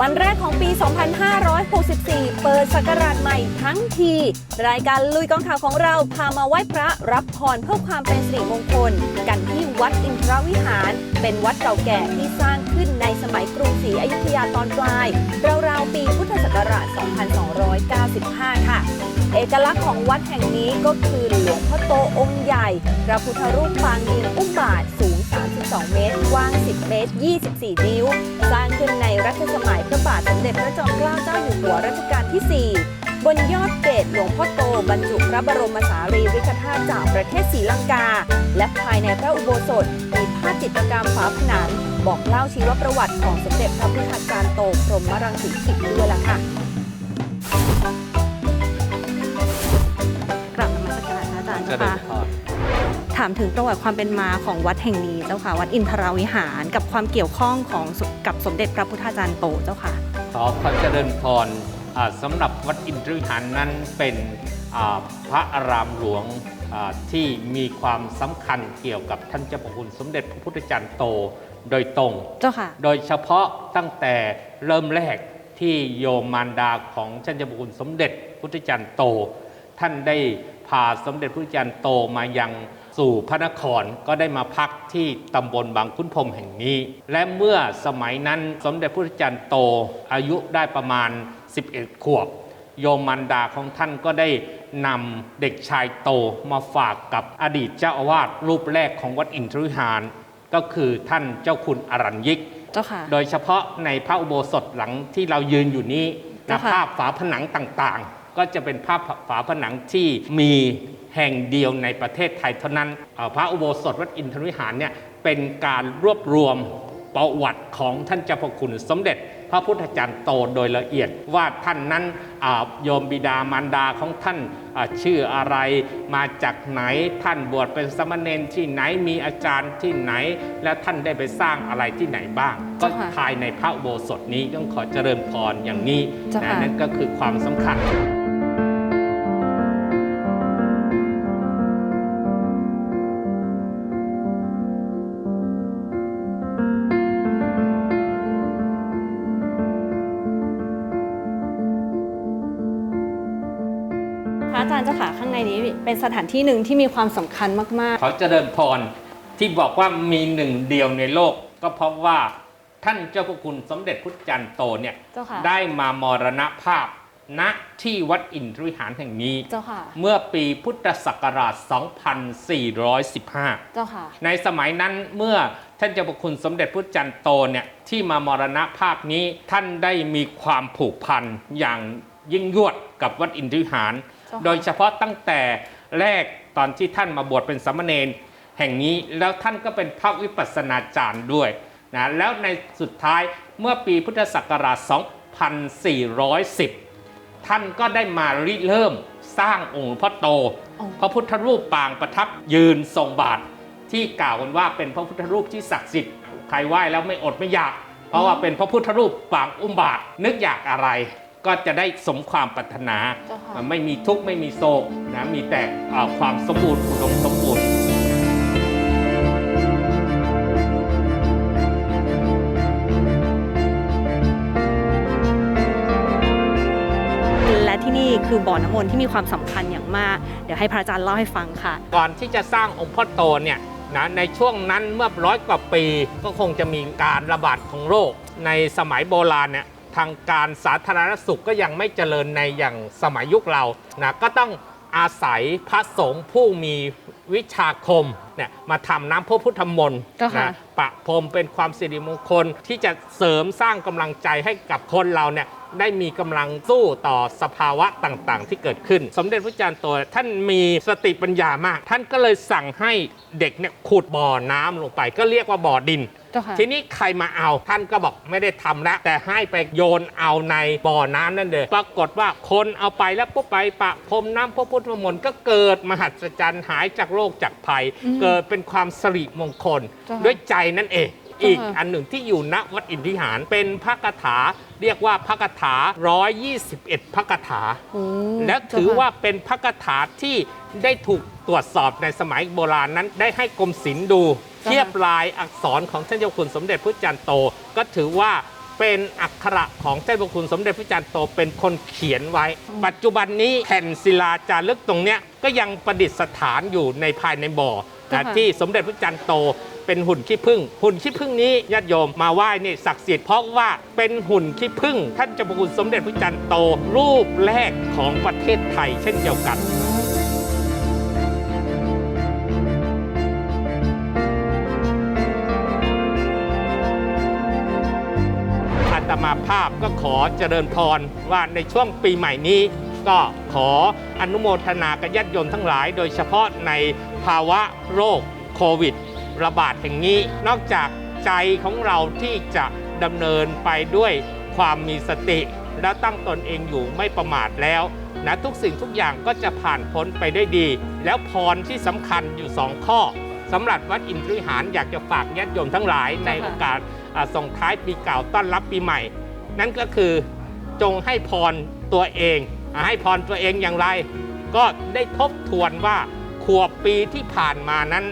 วันแรกของปี 2564 เปิดศักราชใหม่ทั้งที รายการลุยกองข่าวของเราพามาไหว้พระรับพรเพื่อความเป็นสิริมงคล กันที่วัดอินทรวิหาร เป็นวัดเก่าแก่ที่สร้างขึ้นในสมัยกรุงศรีอยุธยาตอนปลาย ราวๆ ปีพุทธศักราช 2295 ค่ะ เอกลักษณ์ของวัดแห่งนี้ก็คือหลวงพ่อโตองค์ใหญ่ พระพุทธรูปปางดินอุ้มบาทสูง 32 เมตร กว้าง 10 เมตร 24 นิ้ว สร้างขึ้นในรัชสมัยพระบาทสมเด็จพระจอมเกล้าเจ้าอยู่หัวรัชกาลที่ 4 บนยอดเกศหลวงพ่อโตบรรจุพระบรมสารีริกธาตุจากประเทศศรีลังกา และภายในพระอุโบสถมีภาพจิตรกรรมฝาผนังบอกเล่าชีวประวัติของสมเด็จพระพุทธจารย์โตพรหมรังสีอีกด้วยล่ะค่ะกลับมัสการะอาจารย์ค่ะ ถามถึงประวัติความเป็นมาของวัดแห่งนี้เจ้าค่ะ วัดอินทราวิหารกับความเกี่ยวข้องของสกับสมเด็จพระพุทธจารย์โตเจ้าค่ะขอความเจริญพรอ่าสำหรับวัดอินทรวิหารนั้นเป็นอ่าพระอารามหลวงอ่าที่มีความสำคัญเกี่ยวกับท่านเจ้าพระคุณสมเด็จพระพุทธจารย์โตโดยตรงเจ้าค่ะโดยเฉพาะตั้งแต่เริ่มแรกที่โยมมารดาของท่านเจ้าพระคุณสมเด็จพุทธจารย์โต ท่านได้พาสมเด็จพุทธจารย์โตมายัง สู่พระนครก็ได้มาพักที่ตำบลบางคุ้นพรมแห่งนี้ และเมื่อสมัยนั้นสมเด็จพุทธจารย์โตอายุได้ประมาณ 11 ขวบ โยมมารดาของท่านก็ได้นำเด็กชายโตมาฝากกับอดีตเจ้าอาวาสรูปแรกของวัดอินทรวิหารก็คือท่านเจ้าคุณอรัญยิกเจ้าค่ะโดยเฉพาะในพระอุโบสถหลังที่เรายืนอยู่นี้นะเจ้าค่ะภาพฝาผนังต่างๆ ก็จะเป็นภาพฝาผนังที่มีแห่งเดียวในประเทศไทยเท่านั้น พระอุโบสถวัดอินทรวิหารเนี่ยเป็นการรวบรวมประวัติของท่านเจ้าพระคุณสมเด็จ พระพุทธจารย์โตโดยละเอียดว่าท่านนั้นอ่าโยมบิดามารดาของท่านอ่าชื่ออะไรมาจากไหนท่านบวชเป็นสามเณรที่ไหนมีอาจารย์ที่ไหน และท่านได้ไปสร้างอะไรที่ไหนบ้าง ก็เจ้าค่ะภายในพระอุโบสถนี้ต้องขอเจริญพรอย่างนี้เจ้านะค่ะนั่นก็คือความสำคัญ ระอาจารย์เจ้าค่ะข้างในนี้เป็นสถานที่หนึ่งที่มีความสำคัญมากขอเจริญพรที่บอกว่ามีหนึ่งเดียวในโลก ก็เพราะว่าท่านเจ้าพระคุณสมเด็จพุทธจันทร์โตเนี่ยๆเจ้าค่ะได้มามรณภาพณที่วัดอินทรวิหารแห่งนี้เจ้าค่ะเมื่อปีพุทธศักราช 2415เจ้าค่ะในสมัยนั้นเมื่อท่านเจ้าพระคุณสมเด็จพุทธจันทร์โตเนี่ยที่มามรณภาพนี้ท่านได้มีความผูกพันอย่างยิ่งยวดกับวัดอินทรวิหารเจ้าค่ะ โดยเฉพาะตั้งแต่แรกตอนที่ท่านมาบวชเป็นสามเณรแห่งนี้แล้วท่านก็เป็นพระวิปัสสนาจารย์ด้วยนะแล้วในสุดท้ายเมื่อปีพุทธศักราช 2410 ท่านก็ได้มาริเริ่มสร้างองค์หลวงพ่อโตอ๋อพระพุทธรูปปางประทับยืนทรงบาทที่กล่าวกันว่าเป็นพระพุทธรูปที่ศักดิ์สิทธิ์ใครไหว้แล้วไม่อดไม่อยาก เพราะว่าเป็นพระพุทธรูปปางอุ้มบาทนึกอยากอะไร ก็จะได้สมความปรารถนา เจ้าค่ะ ไม่มีทุกข์ไม่มีโศกนะมีแต่เอ่อความสมบูรณ์อุดมสมบูรณ์ และที่นี่คือบ่อน้ำมนต์ที่มีความสำคัญอย่างมาก เดี๋ยวให้พระอาจารย์เล่าให้ฟังค่ะ ก่อนที่จะสร้างองค์พ่อโตเนี่ยนะในช่วงนั้นเมื่อร้อยกว่าปีก็คงจะมีการระบาดของโรค ในสมัยโบราณเนี่ย ทางการสาธารณสุขก็ยังไม่เจริญในอย่างสมัยยุคเรานะก็ต้องอาศัยพระสงฆ์ผู้มีวิชาคมเนี่ยมาทำน้ำพระพุทธมนต์เจ้าค่ะนะประพรมเป็นความสิริมงคลที่จะเสริมสร้างกำลังใจให้กับคนเราเนี่ย ได้มีกำลังสู้ต่อสภาวะต่างๆ ที่เกิดขึ้น สมเด็จพระจารย์โตท่านมีสติปัญญามาก ท่านก็เลยสั่งให้เด็กเนี่ยขุดบ่อน้ำลงไป ก็เรียกว่าบ่อดินเจ้าค่ะทีนี้ใครมาเอาท่านก็บอกไม่ได้ทำแล้วแต่ให้ไปโยนเอาในบ่อน้ำนั่นเลยปรากฏว่าคนเอาไปแล้วปุ๊บไปปะพรมน้ำพระพุทธมนต์ก็เกิดมหัศจรรย์หายจากโรคจากภัยอืมเกิดเป็นความสิริมงคลเจ้าค่ะด้วยใจนั่นเองเจ้าค่ะ อีกอันหนึ่งที่อยู่ณวัดอินทิหารเป็นพระคาถา เรียกว่าพระคาถา 121 พระคาถาโอ้แล้วถือว่าเป็นพระคาถาที่ได้ถูกตรวจสอบในสมัยโบราณนั้นได้ให้กรมศิลป์ดู เทียบลายอักษรของท่านเจ้าคุณสมเด็จพระจันทร์โต ก็ถือว่าเป็นอักขระของเจ้าพระคุณสมเด็จพระจันทร์โตเป็นคนเขียนไว้ ปัจจุบันนี้แผ่นศิลาจารึกตรงเนี้ยก็ยังประดิษฐานอยู่ในภายในบ่อเจ้านะค่ะที่สมเด็จพระจันทร์โต เป็นหุ่นขี้ผึ้งหุ่นขี้ผึ้งนี้ญาติโยมมาไหว้นี่ศักดิ์สิทธิ์เพราะว่าเป็นหุ่นขี้ผึ้งท่านเจ้าพระคุณสมเด็จพระจันทร์โตรูปแรกของประเทศไทยเช่นเดียวกันอาตมาภาพก็ขอเจริญพรว่าในช่วงปีใหม่นี้ ก็ขออนุโมทนากับญาติโยมทั้งหลาย โดยเฉพาะในภาวะโรคโควิด ระบาดแห่งนี้ นอกจากใจของเราที่จะดำเนินไปด้วยความมีสติ และตั้งตนเองอยู่ไม่ประมาทแล้วนะทุกสิ่งทุกอย่างก็จะผ่านพ้นไปได้ดี แล้วพรที่สำคัญอยู่สองข้อสำหรับวัดอินทริหารอยากจะฝากญาติโยมทั้งหลายในโอกาสส่งท้ายปีเก่าต้อนรับปีใหม่ นั่นก็คือจงให้พรตัวเอง ให้พรตัวเองอย่างไร ก็ได้ทบทวนว่าขวบปีที่ผ่านมานั้น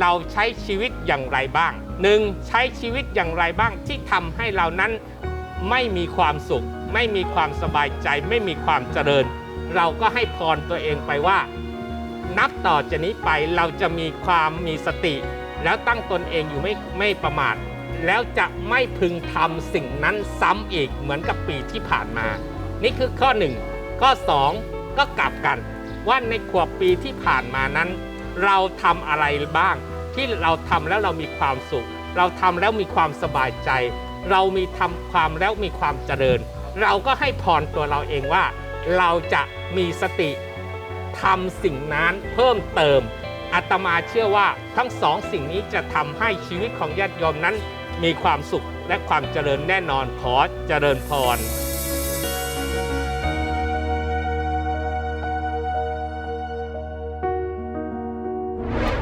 เราใช้ชีวิตอย่างไรบ้างหนึ่งใช้ชีวิตอย่างไรบ้างที่ทำให้เรานั้นไม่มีความสุข ไม่มีความสบายใจ ไม่มีความเจริญ เราก็ให้พรตัวเองไปว่า นับต่อจากนี้ไปเราจะมีความมีสติ แล้วตั้งตนเองอยู่ไม่ไม่ประมาท แล้วจะไม่พึงทำสิ่งนั้นซ้ำอีกเหมือนกับปีที่ผ่านมา นี่คือข้อหนึ่งข้อสองก็กลับกัน ว่าในขวบปีที่ผ่านมานั้น เราทำอะไรบ้าง ที่เราทำแล้วเรามีความสุข เราทำแล้วมีความสบายใจ เรามีทำความแล้วมีความเจริญ เราก็ให้พรตัวเราเองว่า เราจะมีสติทำสิ่งนั้นเพิ่มเติมอาตมาเชื่อว่าทั้งสองสิ่งนี้จะทำให้ชีวิตของญาติโยมนั้น มีความสุขและความเจริญแน่นอนขอเจริญพร